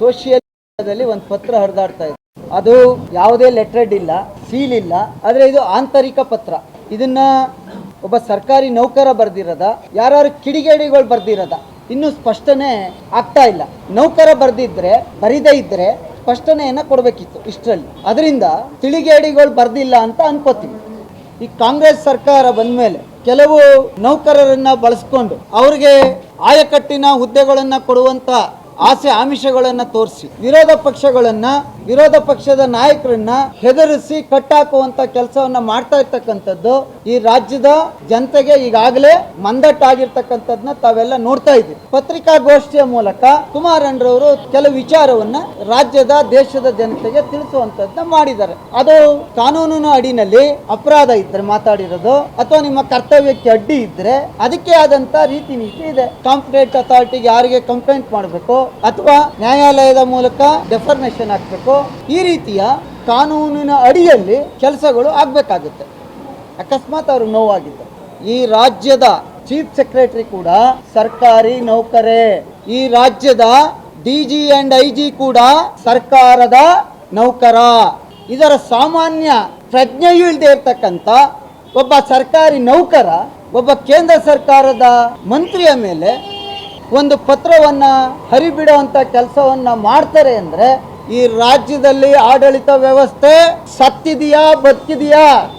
Social ಒಂದು ಪತ್ರ ಹರಿದಾಡ್ತಾ ಇದೆ. ಅದು ಯಾವುದೇ ಲೆಟ್ರೆಡ್ ಇಲ್ಲ ಸೀಲ್ ಇಲ್ಲ, ಆದರೆ ಇದು ಆಂತರಿಕ ಪತ್ರ. ಇದನ್ನ ಒಬ್ಬ ಸರ್ಕಾರಿ ನೌಕರ ಬರ್ದಿರದ ಯಾರು ಕಿಡಿಗೇಡಿಗಳು ಬರ್ದಿರದ, ಇನ್ನೂ ಸ್ಪಷ್ಟನೆ ಆಗ್ತಾ ಇಲ್ಲ. ನೌಕರ ಬರ್ದಿದ್ರೆ, ಬರಿದೇ ಇದ್ರೆ ಸ್ಪಷ್ಟನೆಯನ್ನ ಕೊಡಬೇಕಿತ್ತು ಇಷ್ಟರಲ್ಲಿ. ಅದರಿಂದ ತಿಳಿಗೇಡಿಗಳು ಬರ್ದಿಲ್ಲ ಅಂತ ಅನ್ಕೋತೀವಿ. ಈ ಕಾಂಗ್ರೆಸ್ ಸರ್ಕಾರ ಬಂದ ಮೇಲೆ ಕೆಲವು ನೌಕರರನ್ನ ಬಳಸ್ಕೊಂಡು ಅವ್ರಿಗೆ ಆಯಕಟ್ಟಿನ ಹುದ್ದೆಗಳನ್ನ ಕೊಡುವಂತ ಆಸೆ ಆಮಿಷಗಳನ್ನ ತೋರಿಸಿ, ವಿರೋಧ ಪಕ್ಷಗಳನ್ನ, ವಿರೋಧ ಪಕ್ಷದ ನಾಯಕರನ್ನ ಹೆದರಿಸಿ ಕಟ್ಟಾಕುವಂತ ಕೆಲಸವನ್ನ ಮಾಡ್ತಾ ಇರ್ತಕ್ಕಂಥದ್ದು ಈ ರಾಜ್ಯದ ಜನತೆಗೆ ಈಗಾಗಲೇ ಮಂದಟ್ಟಾಗಿರ್ತಕ್ಕಂಥದ್ನ ತಾವೆಲ್ಲ ನೋಡ್ತಾ ಇದ್ದೀವಿ ಪತ್ರಿಕಾಗೋಷ್ಠಿಯ ಮೂಲಕ ಕುಮಾರಣ್ಣರವರು ಕೆಲವು ವಿಚಾರವನ್ನ ರಾಜ್ಯದ, ದೇಶದ ಜನತೆಗೆ ತಿಳಿಸುವಂತದ್ನ ಮಾಡಿದ್ದಾರೆ. ಅದು ಕಾನೂನಿನ ಅಡಿನಲ್ಲಿ ಅಪರಾಧ ಇದ್ರೆ ಮಾತಾಡಿರೋದು, ಅಥವಾ ನಿಮ್ಮ ಕರ್ತವ್ಯಕ್ಕೆ ಅಡ್ಡಿ ಇದ್ರೆ ಅದಕ್ಕೆ ಆದಂತ ರೀತಿ ನೀತಿ ಇದೆ ಕಾಂಪಿಟೇಟ್ ಅಥಾರಿಟಿಗೆ ಯಾರಿಗೆ ಕಂಪ್ಲೇಂಟ್ ಮಾಡಬೇಕು ಅಥವಾ ನ್ಯಾಯಾಲಯದ ಮೂಲಕ ಡೆಫರ್ಮೇಷನ್ ಆಗಬೇಕು ಈ ರೀತಿಯ ಕಾನೂನಿನ ಅಡಿಯಲ್ಲಿ ಕೆಲಸಗಳು ಆಗಬೇಕಾಗುತ್ತೆ. ಅಕಸ್ಮಾತ್ ಅವರು ನೋವಾಗಿದ್ದ ಈ ರಾಜ್ಯದ ಚೀಫ್ ಸೆಕ್ರೆಟರಿ ಕೂಡ ಸರ್ಕಾರಿ ನೌಕರೇ. ಈ ರಾಜ್ಯದ D G and I G ಕೂಡ ಸರ್ಕಾರದ ನೌಕರ. ಇದರ ಸಾಮಾನ್ಯ ಪ್ರಜ್ಞೆಯೂ ಇಲ್ಲದೆ ಇರ್ತಕ್ಕಂಥ ಒಬ್ಬ ಸರ್ಕಾರಿ ನೌಕರ, ಒಬ್ಬ ಕೇಂದ್ರ ಸರ್ಕಾರದ ಮಂತ್ರಿಯ ಮೇಲೆ ಒಂದು ಪತ್ರವನ್ನು ಹರಿಬಿಡುವಂಥ ಕೆಲಸವನ್ನು ಮಾಡ್ತಾರೆ ಅಂದರೆ ಈ ರಾಜ್ಯದಲ್ಲಿ ಆಡಳಿತ ವ್ಯವಸ್ಥೆ ಸತ್ತಿದೆಯಾ ಬದುಕಿದೆಯಾ?